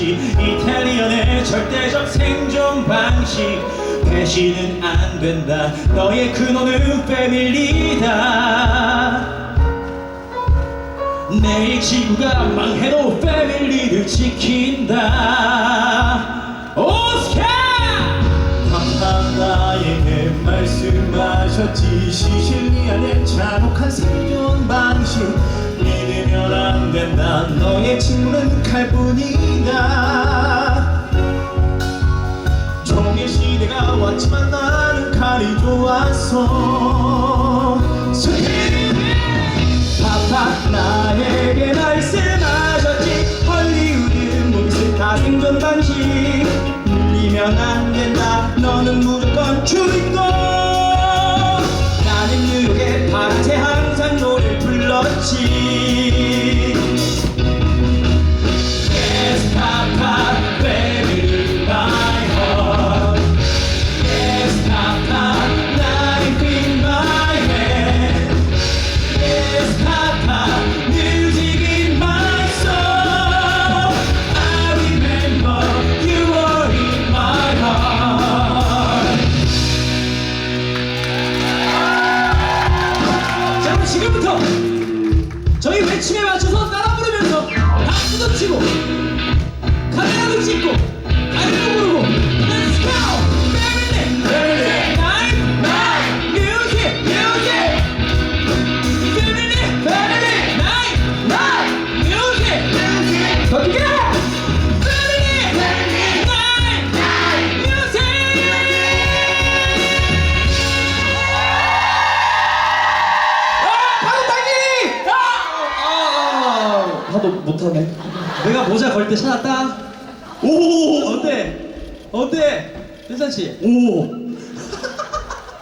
말씀하셨지 이탈리언의 절대적 생존 방식. 배신은 안 된다. 너의 근원은 패밀리다. 내일 지구가 망해도 패밀리를 지킨다. 오스카! 파파 나에게 말씀하셨지. 시실리아는 잔혹한 생존 방식 안 된다. 너의 친구는 칼뿐이다. 종의 시대가 왔지만 나는 칼이 좋았어 파파 나에게 말씀하셨지. 헐리우드 무비스 다 생존 방식 밀리면 안 된다. 너는 무조건 주인공 아! 하도 못하네. 내가 모자 걸 때 찾았다. 오 어때? 어때? 괜찮지? 오.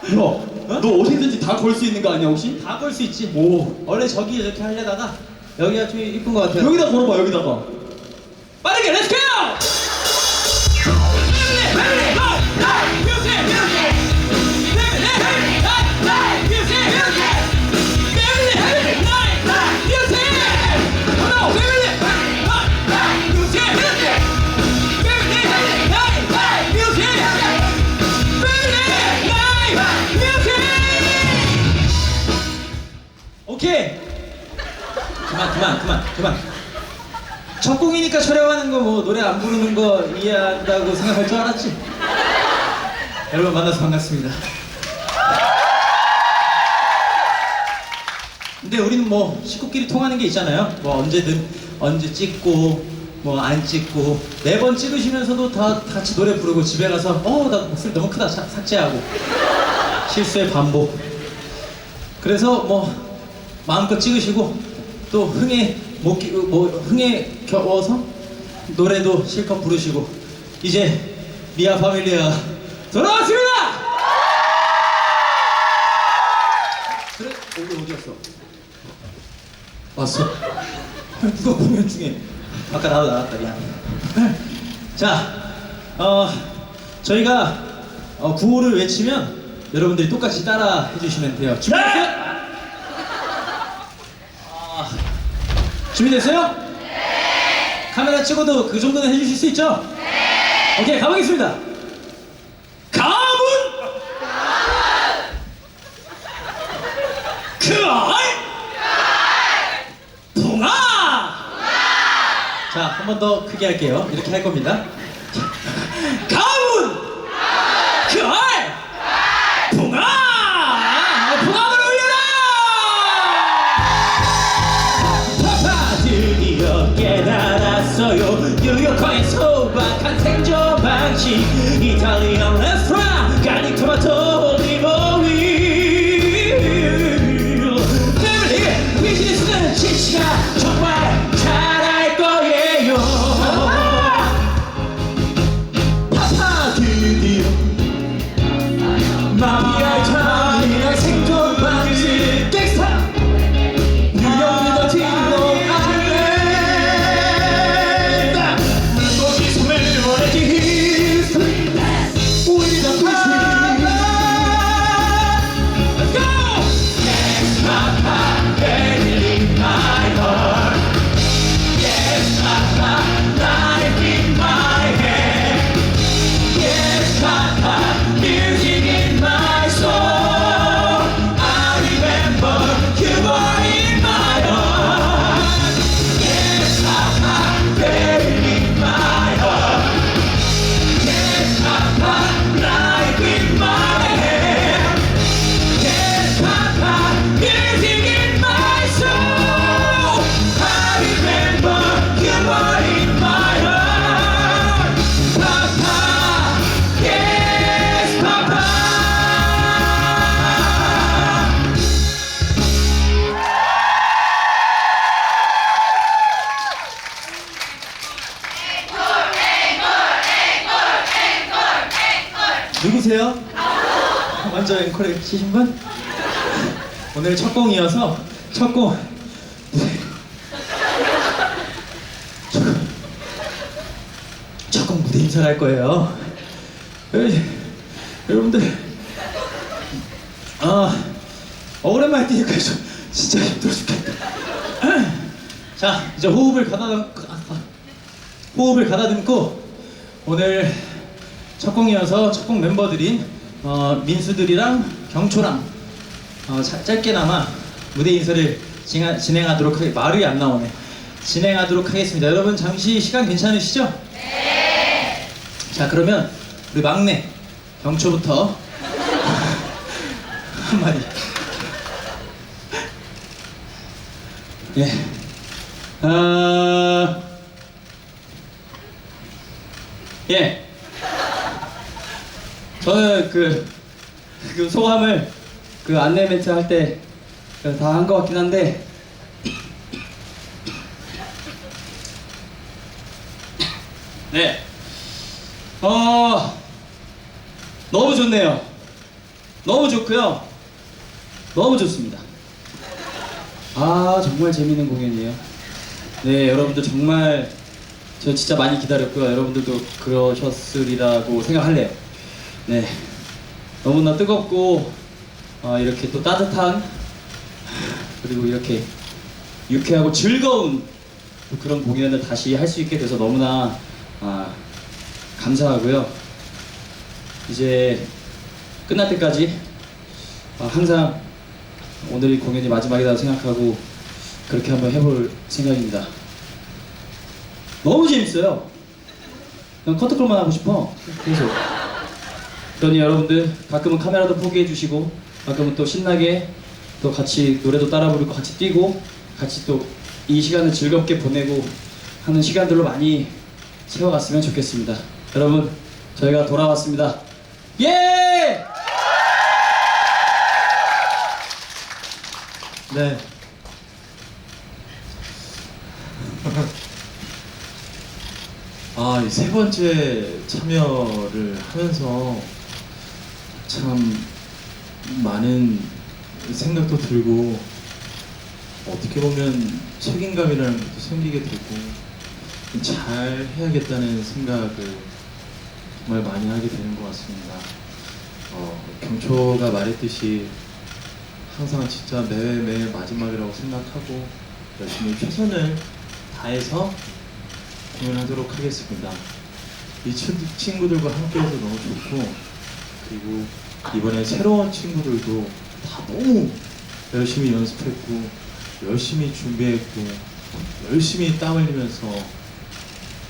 야, 너 어디든지 다 걸 수 있는 거 아니야 혹시? 다 걸 수 있지. 오. 원래 저기 이렇게 하려다가 여기가 좀 이쁜 것 같아요. 여기다 걸어봐 여기다가. 빠르게 렛츠 고! 첫 곡이니까 촬영하는 거 뭐 노래 안 부르는 거 이해한다고 생각할 줄 알았지? 여러분 만나서 반갑습니다. 근데 우리는 뭐 식구끼리 통하는 게 있잖아요. 뭐 언제든 언제 찍고 뭐 안 찍고 매번 찍으시면서도 다 같이 노래 부르고 집에 가서 어 나 목소리 너무 크다 삭- 삭제하고 실수의 반복. 그래서 뭐 마음껏 찍으시고 또 흥에 뭐 흥에 겨워서 노래도 실컷 부르시고 이제 미아 파밀리아 돌아왔습니다. 그래 어디 어디였어? 왔어? 누가 공연 중에 아까 나도 나왔다 미안. 자, 어 저희가 어, 구호를 외치면 여러분들이 똑같이 따라 해주시면 돼요. 준비됐어요? 아, 준비됐어요? 네. 카메라 찍어도 그 정도는 해주실 수 있죠? 네. 오케이 가보겠습니다. 가문. 그알. 붕아. 자, 한 번 더 크게 할게요. 이렇게 할 겁니다. 이탈리안 레스토랑 가닉 토마토 누구세요? 먼저 앵콜에 치신 분? 오늘 첫 공이어서 첫 공. 첫 공 무대 인사를 할 거예요. 에이, 여러분들, 아, 오랜만에 뛰니까 좀 진짜 힘들어 죽겠다. 자, 이제 호흡을 가다듬, 호흡을 가다듬고 오늘 첫 공이어서 첫공 멤버들인 어, 민수들이랑 경초랑 어, 자- 짧게나마 무대 인사를 진하, 진행하도록 하겠 말이 안 나오네 진행하도록 하겠습니다 여러분 잠시 시간 괜찮으시죠? 네! 자 그러면 우리 막내 경초부터 한마디 예. 아... 예. 저는 그, 그 소감을 그 안내 멘트 할 때 다 한 것 같긴 한데 네. 어 너무 좋네요. 너무 좋고요. 너무 좋습니다. 아 정말 재밌는 공연이에요. 네 여러분들 정말 저 진짜 많이 기다렸고요. 여러분들도 그러셨으리라고 생각할래요. 네. 너무나 뜨겁고 어, 이렇게 또 따뜻한 그리고 이렇게 유쾌하고 즐거운 또 그런 공연을 다시 할 수 있게 돼서 너무나 아, 감사하고요. 이제 끝날 때까지 아, 항상 오늘이 공연이 마지막이라고 생각하고 그렇게 한번 해볼 생각입니다. 너무 재밌어요. 난 커트콜만 하고 싶어. 계속. 그러니 여러분들 가끔은 카메라도 포기해 주시고 가끔은 또 신나게 또 같이 노래도 따라 부르고 같이 뛰고 같이 또 이 시간을 즐겁게 보내고 하는 시간들로 많이 채워갔으면 좋겠습니다. 여러분 저희가 돌아왔습니다. 예! 네. 아, 이 세 번째 참여를 하면서 참 많은 생각도 들고 어떻게 보면 책임감이라는 것도 생기게 되고 잘 해야겠다는 생각을 정말 많이 하게 되는 것 같습니다. 어, 경초가 말했듯이 항상 진짜 매매 마지막이라고 생각하고 열심히 최선을 다해서 공연하도록 하겠습니다. 이 친- 친구들과 함께해서 너무 좋고 그리고 이번에 새로운 친구들도 다 너무 열심히 연습했고 열심히 준비했고 열심히 땀 흘리면서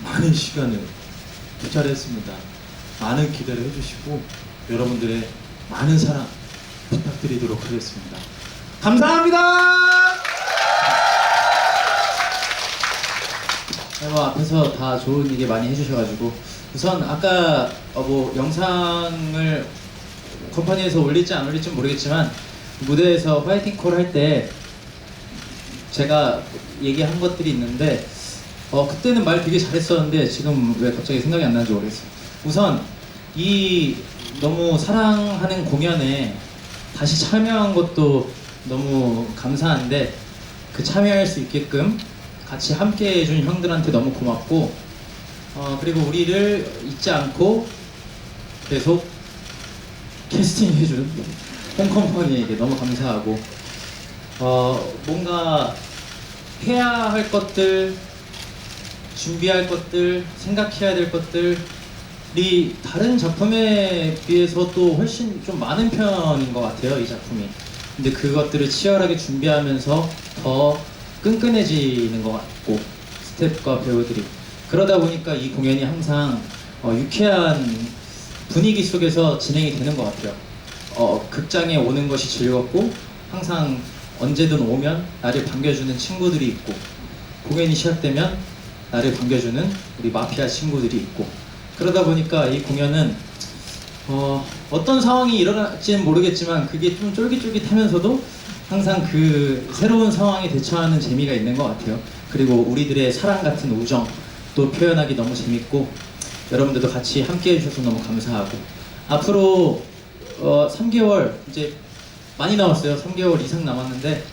많은 시간을 투자를 했습니다. 많은 기대를 해주시고 여러분들의 많은 사랑 부탁드리도록 하겠습니다. 감사합니다. 네, 뭐 앞에서 다 좋은 얘기 많이 해주셔가지고 우선 아까 어, 뭐 영상을 컴퍼니에서 올릴지 안 올릴지 모르겠지만 무대에서 화이팅 콜 할 때 제가 얘기한 것들이 있는데 어 그때는 말 되게 잘했었는데 지금 왜 갑자기 생각이 안 나는지 모르겠어요. 우선 이 너무 사랑하는 공연에 다시 참여한 것도 너무 감사한데 그 참여할 수 있게끔 같이 함께 해준 형들한테 너무 고맙고 어, 그리고 우리를 잊지 않고 계속 캐스팅 해준 홈컴퍼니에게 너무 감사하고 어, 뭔가 해야 할 것들 준비할 것들 생각해야 될 것들이 다른 작품에 비해서 또 훨씬 좀 많은 편인 것 같아요 이 작품이. 근데 그것들을 치열하게 준비하면서 더 끈끈해지는 것 같고 스태프과 배우들이 그러다 보니까 이 공연이 항상 어, 유쾌한 분위기 속에서 진행이 되는 것 같아요. 어, 극장에 오는 것이 즐겁고 항상 언제든 오면 나를 반겨주는 친구들이 있고 공연이 시작되면 나를 반겨주는 우리 마피아 친구들이 있고 그러다 보니까 이 공연은 어, 어떤 상황이 일어날지는 모르겠지만 그게 좀 쫄깃쫄깃하면서도 항상 그 새로운 상황에 대처하는 재미가 있는 것 같아요. 그리고 우리들의 사랑 같은 우정 또 표현하기 너무 재밌고 여러분들도 같이 함께 해주셔서 너무 감사하고 앞으로 어, 3개월 이제 많이 남았어요. 3개월 이상 남았는데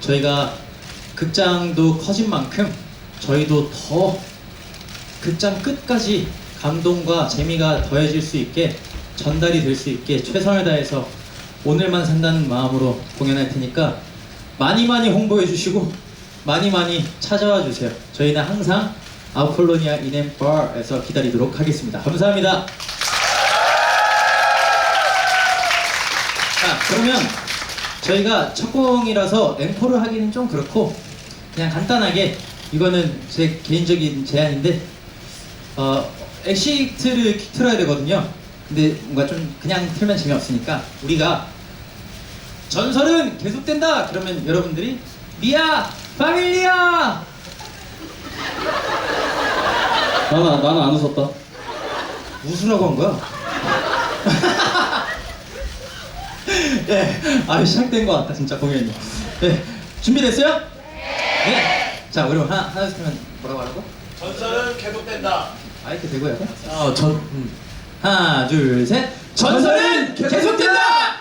저희가 극장도 커진 만큼 저희도 더 극장 끝까지 감동과 재미가 더해질 수 있게 전달이 될 수 있게 최선을 다해서 오늘만 산다는 마음으로 공연할 테니까 많이 많이 홍보해 주시고 많이 많이 찾아와 주세요. 저희는 항상 아웃콜로니아 인앤바에서 기다리도록 하겠습니다. 감사합니다. 자, 그러면 저희가 첫 공이라서 앵콜을 하기는 좀 그렇고 그냥 간단하게 이거는 제 개인적인 제안인데 어, 엑시트를 틀어야 되거든요. 근데 뭔가 좀 그냥 틀면 재미없으니까 우리가 전설은 계속된다. 그러면 여러분들이 미아 파밀리아 나는 나는 안 웃었다. 웃으라고 한 거야. 네, 아 시작된 것 같다 진짜 공연이. 네, 준비됐어요? 네. 자, 그럼 하나 하나 둘 하면 뭐라고 하라고? 전설은 계속된다. 마이크 대고 해야 돼? 아, 전 음. 하나, 둘, 셋. 전설은 계속된다.